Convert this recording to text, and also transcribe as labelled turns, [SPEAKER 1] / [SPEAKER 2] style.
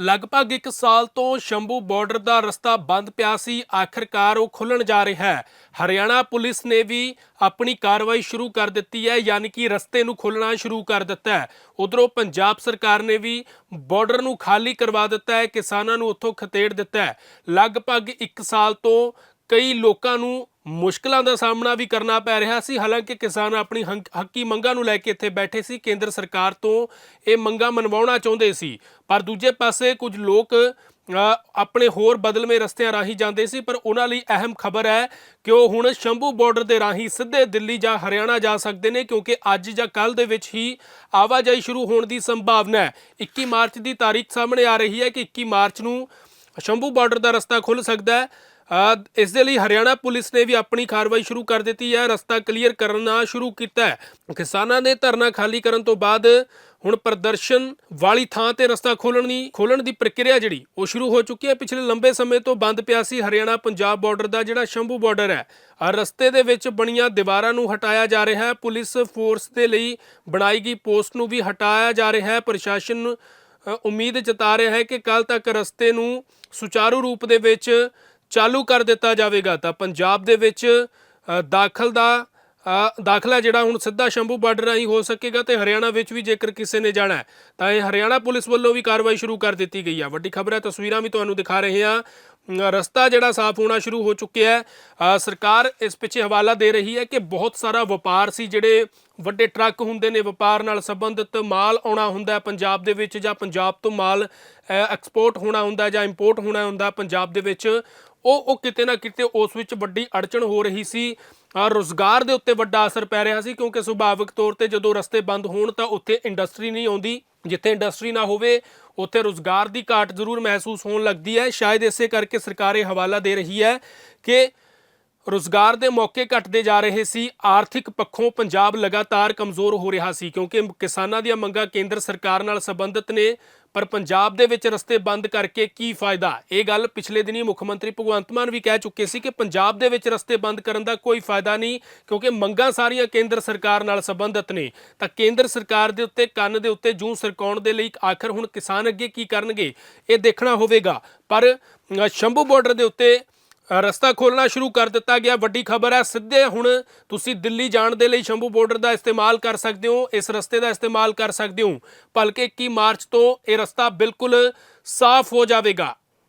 [SPEAKER 1] ਲਗਭਗ 1 ਸਾਲ ਤੋਂ ਸ਼ੰਭੂ ਬਾਰਡਰ ਦਾ ਰਸਤਾ ਬੰਦ ਪਿਆ ਸੀ, ਆਖਰਕਾਰ ਉਹ ਖੁੱਲਣ ਜਾ ਰਿਹਾ ਹੈ। ਹਰਿਆਣਾ ਪੁਲਿਸ ਨੇ ਵੀ ਆਪਣੀ ਕਾਰਵਾਈ ਸ਼ੁਰੂ ਕਰ ਦਿੱਤੀ ਹੈ, ਯਾਨੀ ਕਿ ਰਸਤੇ ਨੂੰ ਖੋਲਣਾ ਸ਼ੁਰੂ ਕਰ ਦਿੱਤਾ ਹੈ। ਉਧਰੋਂ ਪੰਜਾਬ ਸਰਕਾਰ ਨੇ ਵੀ ਬਾਰਡਰ ਨੂੰ ਖਾਲੀ ਕਰਵਾ ਦਿੱਤਾ ਹੈ, ਕਿਸਾਨਾਂ ਨੂੰ ਉੱਥੋਂ ਖਤੇੜ ਦਿੱਤਾ ਹੈ। ਲਗਭਗ 1 ਸਾਲ ਤੋਂ ਕਈ ਲੋਕਾਂ ਨੂੰ ਮੁਸ਼ਕਲਾਂ ਦਾ ਸਾਹਮਣਾ ਵੀ ਕਰਨਾ ਪੈ ਰਿਹਾ ਸੀ। ਹਾਲਾਂਕਿ ਕਿਸਾਨ ਆਪਣੀ ਹੰਕ- ਹੱਕੀ ਮੰਗਾਂ ਨੂੰ ਲੈ ਕੇ ਇੱਥੇ ਬੈਠੇ ਸੀ। ਕੇਂਦਰ ਸਰਕਾਰ ਤੋਂ ਇਹ ਮੰਗਾਂ ਮਨਵਾਉਣਾ ਚਾਹੁੰਦੇ ਸੀ। ਪਰ ਦੂਜੇ ਪਾਸੇ ਕੁਝ ਲੋਕ ਆਪਣੇ ਹੋਰ ਬਦਲਵੇਂ ਰਸਤਿਆਂ ਰਾਹੀਂ ਜਾਂਦੇ ਸੀ। ਪਰ ਉਹਨਾਂ ਲਈ ਅਹਿਮ ਖਬਰ ਹੈ ਕਿ ਉਹ ਹੁਣ ਸ਼ੰਭੂ ਬਾਰਡਰ ਦੇ ਰਾਹੀਂ ਸਿੱਧੇ ਦਿੱਲੀ ਜਾਂ ਹਰਿਆਣਾ ਜਾ ਸਕਦੇ ਨੇ, ਕਿਉਂਕਿ ਅੱਜ ਜਾਂ ਕੱਲ ਦੇ ਵਿੱਚ ਹੀ ਆਵਾਜਾਈ ਸ਼ੁਰੂ ਹੋਣ ਦੀ ਸੰਭਾਵਨਾ ਹੈ। 21 ਮਾਰਚ ਦੀ ਤਾਰੀਖ ਸਾਹਮਣੇ ਆ ਰਹੀ ਹੈ ਕਿ 21 ਮਾਰਚ ਨੂੰ ਸ਼ੰਭੂ ਬਾਰਡਰ ਦਾ ਰਸਤਾ ਖੁੱਲ ਸਕਦਾ ਹੈ। ਇਸ ਦੇ ਲਈ ਹਰਿਆਣਾ ਪੁਲਿਸ ਨੇ ਵੀ ਆਪਣੀ ਕਾਰਵਾਈ ਸ਼ੁਰੂ ਕਰ ਦਿੱਤੀ ਹੈ, ਰਸਤਾ ਕਲੀਅਰ ਕਰਨਾ ਸ਼ੁਰੂ ਕੀਤਾ ਹੈ। ਕਿਸਾਨਾਂ ਨੇ ਧਰਨਾ ਖਾਲੀ ਕਰਨ ਤੋਂ ਬਾਅਦ ਹੁਣ ਪ੍ਰਦਰਸ਼ਨ ਵਾਲੀ ਥਾਂ ਤੇ ਰਸਤਾ ਖੋਲਣ ਦੀ ਖੋਲਣ ਦੀ ਪ੍ਰਕਿਰਿਆ ਜਿਹੜੀ, ਉਹ ਸ਼ੁਰੂ ਹੋ ਚੁੱਕੀ ਹੈ। ਪਿਛਲੇ ਲੰਬੇ ਸਮੇਂ ਤੋਂ ਬੰਦ ਪਿਆ ਸੀ ਹਰਿਆਣਾ ਪੰਜਾਬ ਬਾਰਡਰ ਦਾ ਜਿਹੜਾ ਸ਼ੰਭੂ ਬਾਰਡਰ ਹੈ। ਆਹ ਰਸਤੇ ਦੇ ਵਿੱਚ ਬਣੀਆਂ ਦੀਵਾਰਾਂ ਨੂੰ ਹਟਾਇਆ ਜਾ ਰਿਹਾ ਹੈ। ਪੁਲਿਸ ਫੋਰਸ ਦੇ ਲਈ ਬਣਾਈ ਗਈ ਪੋਸਟ ਨੂੰ ਵੀ ਹਟਾਇਆ ਜਾ ਰਿਹਾ ਹੈ। ਪ੍ਰਸ਼ਾਸਨ ਉਮੀਦ ਜਤਾ ਰਿਹਾ ਹੈ ਕਿ ਕੱਲ ਤੱਕ ਰਸਤੇ ਨੂੰ ਸੁਚਾਰੂ ਰੂਪ ਦੇ ਵਿੱਚ ਚਾਲੂ ਕਰ ਦਿੱਤਾ ਜਾਵੇਗਾ, ਤਾਂ ਪੰਜਾਬ ਦੇ ਵਿੱਚ ਦਾਖਲ ਦਾ ਦਾਖਲਾ ਜਿਹੜਾ ਹੁਣ ਸਿੱਧਾ ਸ਼ੰਭੂ ਬਾਰਡਰ ਰਾਹੀਂ ਹੋ ਸਕੇਗਾ ਤੇ ਹਰਿਆਣਾ ਵਿੱਚ ਵੀ ਜੇਕਰ ਕਿਸੇ ਨੇ ਜਾਣਾ ਹੈ, ਤਾਂ ਇਹ ਹਰਿਆਣਾ ਪੁਲਿਸ ਵੱਲੋਂ ਵੀ ਕਾਰਵਾਈ ਸ਼ੁਰੂ ਕਰ ਦਿੱਤੀ ਗਈ ਹੈ ਵੱਡੀ ਖਬਰ ਹੈ, ਤਸਵੀਰਾਂ ਵੀ ਤੁਹਾਨੂੰ ਦਿਖਾ ਰਹੇ ਹਾਂ। ਰਸਤਾ ਜਿਹੜਾ ਸਾਫ਼ ਹੋਣਾ ਸ਼ੁਰੂ ਹੋ ਚੁੱਕਿਆ ਹੈ। ਸਰਕਾਰ ਇਸ ਪਿੱਛੇ ਹਵਾਲਾ ਦੇ ਰਹੀ ਹੈ ਕਿ ਬਹੁਤ ਸਾਰਾ ਵਪਾਰ ਸੀ, ਜਿਹੜੇ ਵੱਡੇ ਟਰੱਕ ਹੁੰਦੇ ਨੇ, ਵਪਾਰ ਨਾਲ ਸੰਬੰਧਿਤ ਮਾਲ ਆਉਣਾ ਹੁੰਦਾ ਪੰਜਾਬ ਦੇ ਵਿੱਚ ਜਾਂ ਪੰਜਾਬ ਤੋਂ ਮਾਲ ਐਕਸਪੋਰਟ ਹੋਣਾ ਹੁੰਦਾ ਜਾਂ ਇੰਪੋਰਟ ਹੋਣਾ ਹੁੰਦਾ ਪੰਜਾਬ ਦੇ ਵਿੱਚ। ਉਹ ਉਹ ਕਿਤੇ ਨਾ ਕਿਤੇ ਉਸ ਵਿੱਚ ਵੱਡੀ ਅੜਚਣ ਹੋ ਰਹੀ ਸੀ। ਅ, ਰੁਜ਼ਗਾਰ ਦੇ ਉੱਤੇ ਵੱਡਾ ਅਸਰ ਪੈ ਰਿਹਾ ਸੀ ਕਿਉਂਕਿ ਸੁਭਾਵਿਕ ਤੌਰ ਤੇ ਜਦੋਂ ਰਸਤੇ ਬੰਦ ਹੋਣ ਤਾਂ ਉੱਥੇ ਇੰਡਸਟਰੀ ਨਹੀਂ ਆਉਂਦੀ। ਜਿੱਥੇ ਇੰਡਸਟਰੀ ਨਾ ਹੋਵੇ ਉੱਥੇ ਰੁਜ਼ਗਾਰ ਦੀ ਘਾਟ ਜ਼ਰੂਰ ਮਹਿਸੂਸ ਹੋਣ ਲੱਗਦੀ ਹੈ। ਸ਼ਾਇਦ ਇਸੇ ਕਰਕੇ ਸਰਕਾਰ ਇਹ ਹਵਾਲਾ ਦੇ ਰਹੀ ਹੈ ਕਿ ਰੁਜ਼ਗਾਰ ਦੇ ਮੌਕੇ ਘਟਦੇ ਜਾ ਰਹੇ ਸੀ। ਆਰਥਿਕ ਪੱਖੋਂ ਪੰਜਾਬ ਲਗਾਤਾਰ ਕਮਜ਼ੋਰ ਹੋ ਰਿਹਾ ਸੀ ਕਿਉਂਕਿ ਕਿਸਾਨਾਂ ਦੀਆਂ ਮੰਗਾਂ ਕੇਂਦਰ ਸਰਕਾਰ ਨਾਲ ਸੰਬੰਧਿਤ ਨੇ। ਪਰ ਪੰਜਾਬ ਦੇ ਵਿੱਚ ਰਸਤੇ ਬੰਦ ਕਰਕੇ ਕੀ ਫਾਇਦਾ? ਇਹ ਗੱਲ ਪਿਛਲੇ ਦਿਨੀ ਮੁੱਖ ਮੰਤਰੀ ਭਗਵੰਤ ਮਾਨ ਵੀ ਕਹਿ ਚੁੱਕੇ ਸੀ ਕਿ ਪੰਜਾਬ ਦੇ ਵਿੱਚ ਰਸਤੇ ਬੰਦ ਕਰਨ ਦਾ ਕੋਈ ਫਾਇਦਾ ਨਹੀਂ ਕਿਉਂਕਿ ਮੰਗਾਂ ਸਾਰੀਆਂ ਕੇਂਦਰ ਸਰਕਾਰ ਨਾਲ ਸੰਬੰਧਿਤ ਨੇ। ਤਾਂ ਕੇਂਦਰ ਸਰਕਾਰ ਦੇ ਉੱਤੇ ਕੰਨ ਦੇ ਉੱਤੇ ਜੂੰ ਸਰਕਾਉਣ ਦੇ ਲਈ ਆਖਰ ਹੁਣ ਕਿਸਾਨ ਅੱਗੇ ਕੀ ਕਰਨਗੇ? ਇਹ ਦੇਖਣਾ ਹੋਵੇਗਾ। ਪਰ ਸ਼ੰਭੂ ਬਾਰਡਰ ਦੇ ਉੱਤੇ ਰਸਤਾ ਖੋਲਣਾ ਸ਼ੁਰੂ ਕਰ ਦਿੱਤਾ ਗਿਆ। ਵੱਡੀ ਖਬਰ ਹੈ, ਸਿੱਧੇ ਹੁਣ ਤੁਸੀਂ ਦਿੱਲੀ ਜਾਣ ਦੇ ਲਈ ਸ਼ੰਭੂ ਬਾਰਡਰ ਦਾ ਇਸਤੇਮਾਲ ਕਰ ਸਕਦੇ ਹੋ, ਇਸ ਰਸਤੇ ਦਾ ਇਸਤੇਮਾਲ ਕਰ ਸਕਦੇ ਹੋ। ਭਲਕੇ 21 ਮਾਰਚ ਤੋਂ ਇਹ ਰਸਤਾ ਬਿਲਕੁਲ ਸਾਫ਼ ਹੋ ਜਾਵੇਗਾ।